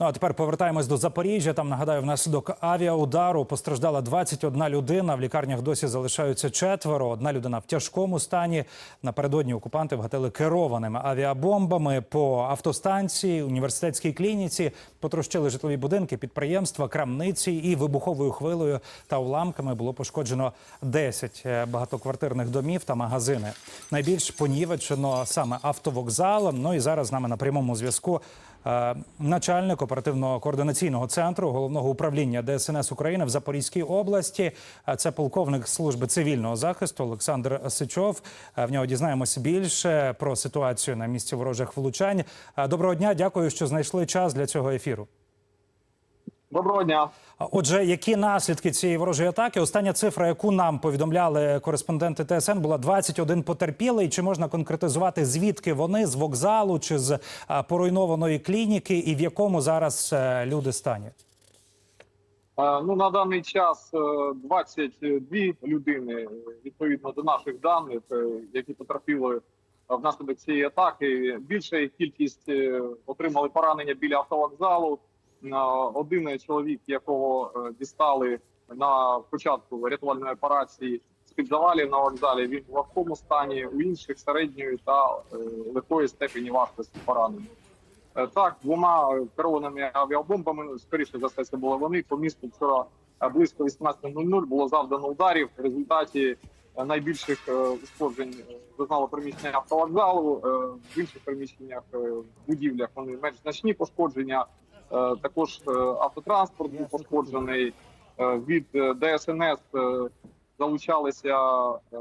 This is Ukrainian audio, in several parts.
Ну а тепер повертаємось до Запоріжжя. Там нагадаю, внаслідок авіаудару постраждала 21 людина. В лікарнях досі залишаються четверо. Одна людина в тяжкому стані. Напередодні окупанти вгатили керованими авіабомбами по автостанції, університетській клініці. Потрощили житлові будинки, підприємства, крамниці і вибуховою хвилею та уламками було пошкоджено 10 багатоквартирних домів та магазини. Найбільш понівечено саме автовокзал. Ну і зараз з нами на прямому зв'язку. Е, Начальник оперативного координаційного центру головного управління ДСНС України в Запорізькій області. Е, Це полковник служби цивільного захисту Олександр Сичов. Е, В нього дізнаємося більше про ситуацію на місці ворожих влучань. Доброго дня, дякую, що знайшли час для цього ефіру. Доброго дня. Отже, які наслідки цієї ворожої атаки? Остання цифра, яку нам повідомляли кореспонденти ТСН, була 21 потерпілий. Чи можна конкретизувати звідки вони з вокзалу чи з поруйнованої клініки, і в якому зараз е, люди стані? Е, Ну на даний час е, 22 людини е, відповідно до наших даних, які потрапили е, внаслідок цієї атаки. Більша кількість отримали поранення біля автовокзалу. Один чоловік, якого е, дістали на початку рятувальної операції з під завалів на вокзалі. Він в важкому стані, у інших середньої та е, легкої степені важкості поранення. Е, Так, двома керованими авіабомбами, скоріше за все, це були вони. По місту вчора близько 18.00 було завдано ударів. В результаті найбільших ушкоджень зазнало приміщення автовокзалу. В інших приміщеннях, будівлях вони менш значні пошкодження. Е, Також е, автотранспорт був пошкоджений. Е, Від ДСНС залучалися е,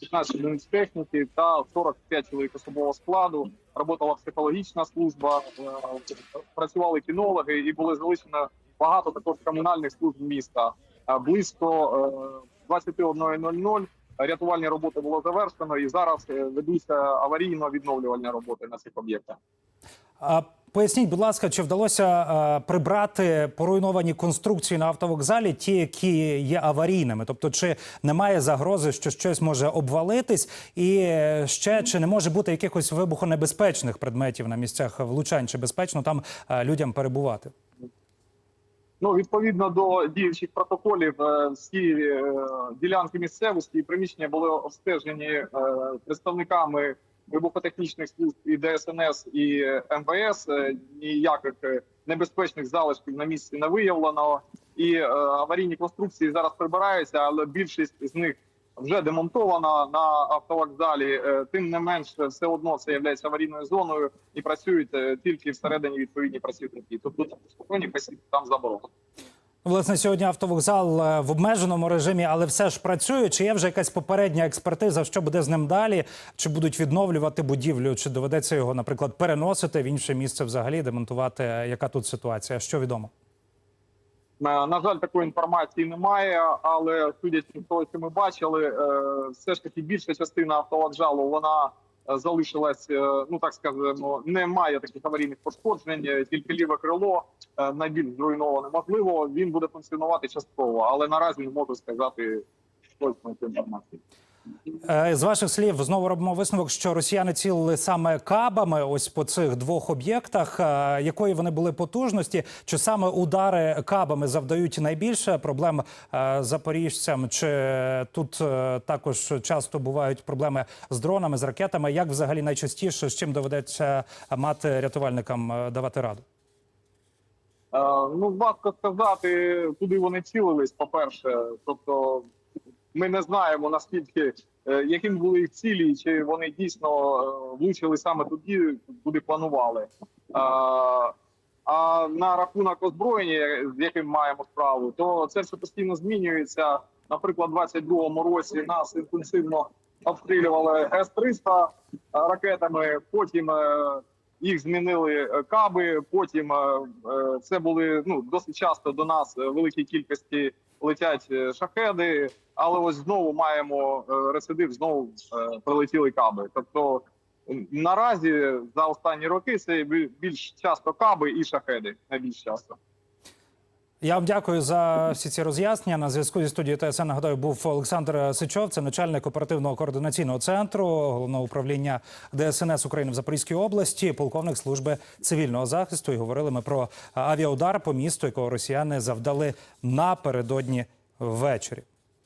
15 одиниць техніки та 45 чоловік особового складу. Работала психологічна служба, працювали кінологи і були залучено багато також комунальних служб міста. Близько е, 21.00 рятувальні роботи було завершено, і зараз ведуться аварійно-відновлювальні роботи на цих об'єктах. Поясніть, будь ласка, чи вдалося е, прибрати поруйновані конструкції на автовокзалі, ті, які є аварійними? Тобто, чи немає загрози, що щось може обвалитись, і е, ще чи не може бути якихось вибухонебезпечних предметів на місцях влучань? Чи безпечно там е, людям перебувати? Ну, відповідно до діючих протоколів, всі ділянки місцевості і приміщення були обстежені представниками вибухотехнічних служб і ДСНС і МВС. Е, Ніяких е, небезпечних залишків на місці не виявлено. І е, аварійні конструкції зараз прибираються, але більшість з них вже демонтована на автовокзалі. Е, Тим не менш, все одно це є аварійною зоною і працюють тільки всередині відповідні працівники. Тобто посідки там заборонено. Власне, сьогодні автовокзал е, в обмеженому режимі, але все ж працює. Чи є вже якась попередня експертиза, що буде з ним далі? Чи будуть відновлювати будівлю? Чи доведеться його, наприклад, переносити в інше місце взагалі, демонтувати? Яка тут ситуація? Що відомо? Е, На жаль, такої інформації немає, але судячи з того, що ми бачили, е, все ж таки більша частина автовокзалу вона е, залишилась, е, ну так скажемо, немає таких аварійних пошкоджень, е, тільки ліве крило е, найбільш зруйноване. Можливо, він буде функціонувати частково, але наразі не можу сказати точно цю інформацію. Е, З ваших слів знову робимо висновок, що росіяни цілили саме кабами. Ось по цих двох об'єктах. Е, Якої вони були потужності? Чи саме удари кабами завдають найбільше проблем е, запоріжцям? Чи тут е, також часто бувають проблеми з дронами, з ракетами? Як взагалі найчастіше з чим доведеться мати рятувальникам е, давати раду? Е, Ну, важко сказати, куди вони цілились, по-перше. Тобто, ми не знаємо наскільки е, яким були їх цілі, чи вони дійсно е, влучили саме туди, куди планували. А, на рахунок озброєння, з яким маємо справу, то це все постійно змінюється. Наприклад, у 22-му році нас інтенсивно обстрілювали С-300 ракетами. Потім їх змінили е, каби. Потім е, е, це були ну досить часто до нас великій кількості летять шахеди, але ось знову маємо рецидив, знову прилетіли каби. Тобто наразі за останні роки це більш часто каби і шахеди найбільш часто. Я вам дякую за всі ці роз'яснення. На зв'язку зі студією ТСН, нагадаю, був Олександр Сичов, це начальник оперативного координаційного центру головного управління ДСНС України в Запорізькій області, полковник служби цивільного захисту. І говорили ми про авіаудар по місту, якого росіяни завдали напередодні ввечері.